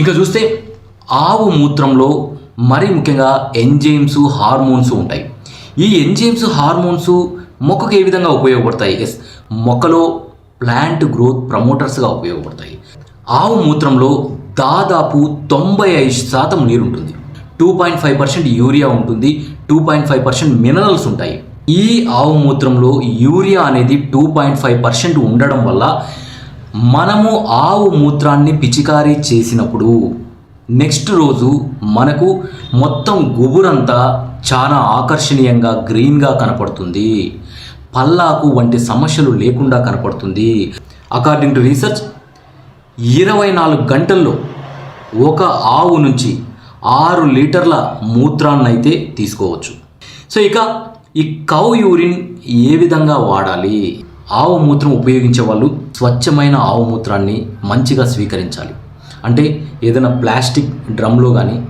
ఇంకా చూస్తే ఆవు మూత్రంలో మరీ ముఖ్యంగా ఎంజైమ్స్ హార్మోన్స్ ఉంటాయి. ఈ ఎంజైమ్స్ హార్మోన్స్ మొక్కకు ఏ విధంగా ఉపయోగపడతాయి? ఎస్ మొక్కలో ప్లాంట్ గ్రోత్ ప్రమోటర్స్గా ఉపయోగపడతాయి. ఆవు మూత్రంలో దాదాపు తొంభై ఐదు శాతం నీరు ఉంటుంది two point five percent urea ఉంటుంది. Two point five percent minerals ఉంటాయి. ఈ ఆవు మూత్రంలో యూరియా అనేది టూ పాయింట్ ఫైవ్ పర్సెంట్ ఉండడం వల్ల మనము ఆవు మూత్రాన్ని పిచికారీ చేసినప్పుడు నెక్స్ట్ రోజు మనకు మొత్తం గుబురంతా చాలా ఆకర్షణీయంగా గ్రీన్గా కనపడుతుంది. పల్లాకు వంటి సమస్యలు లేకుండా కనపడుతుంది. అకార్డింగ్ టు రీసెర్చ్ ఇరవై నాలుగు గంటల్లో ఒక ఆవు నుంచి ఆరు లీటర్ల మూత్రాన్ని అయితే తీసుకోవచ్చు. సో ఇక ఈ కౌ యూరిన్ ఏ విధంగా వాడాలి? ఆవు మూత్రం ఉపయోగించే వాళ్ళు స్వచ్ఛమైన ఆవు మూత్రాన్ని మంచిగా స్వీకరించాలి. అంటే ఏదైనా ప్లాస్టిక్ డ్రమ్లో కానీ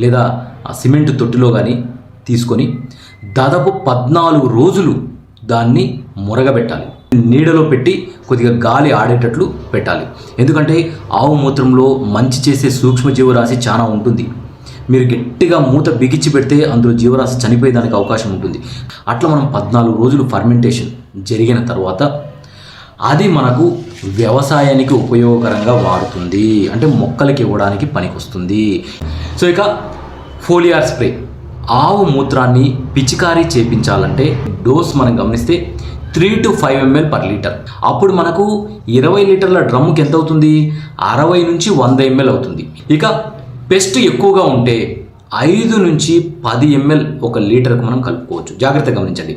లేదా సిమెంట్ తొట్టిలో కానీ తీసుకొని దాదాపు పద్నాలుగు రోజులు దాన్ని మురగబెట్టాలి. నీడలో పెట్టి కొద్దిగా గాలి ఆడేటట్లు పెట్టాలి. ఎందుకంటే ఆవు మూత్రంలో మంచి చేసే సూక్ష్మజీవరాశి చాలా ఉంటుంది. మీరు గట్టిగా మూత బిగించి పెడితే అందులో జీవరాశి చనిపోయేదానికి అవకాశం ఉంటుంది. అట్లా మనం పద్నాలుగు రోజులు ఫర్మెంటేషన్ జరిగిన తర్వాత అది మనకు వ్యవసాయానికి ఉపయోగకరంగా వాడుతుంది. అంటే మొక్కలకి ఇవ్వడానికి పనికొస్తుంది. సో ఇక ఫోలియార్ స్ప్రే ఆవు మూత్రాన్ని పిచికారీ చేపించాలంటే డోస్ మనం గమనిస్తే three to five ML per litre అప్పుడు మనకు ఇరవై లీటర్ల డ్రమ్ముకి ఎంత అవుతుంది? అరవై నుంచి వంద ఎంఎల్ అవుతుంది. ఇక పెస్ట్ ఎక్కువగా ఉంటే ఐదు నుంచి పది ఎంఎల్ ఒక లీటర్కి మనం కలుపుకోవచ్చు. జాగ్రత్తగా గమనించండి.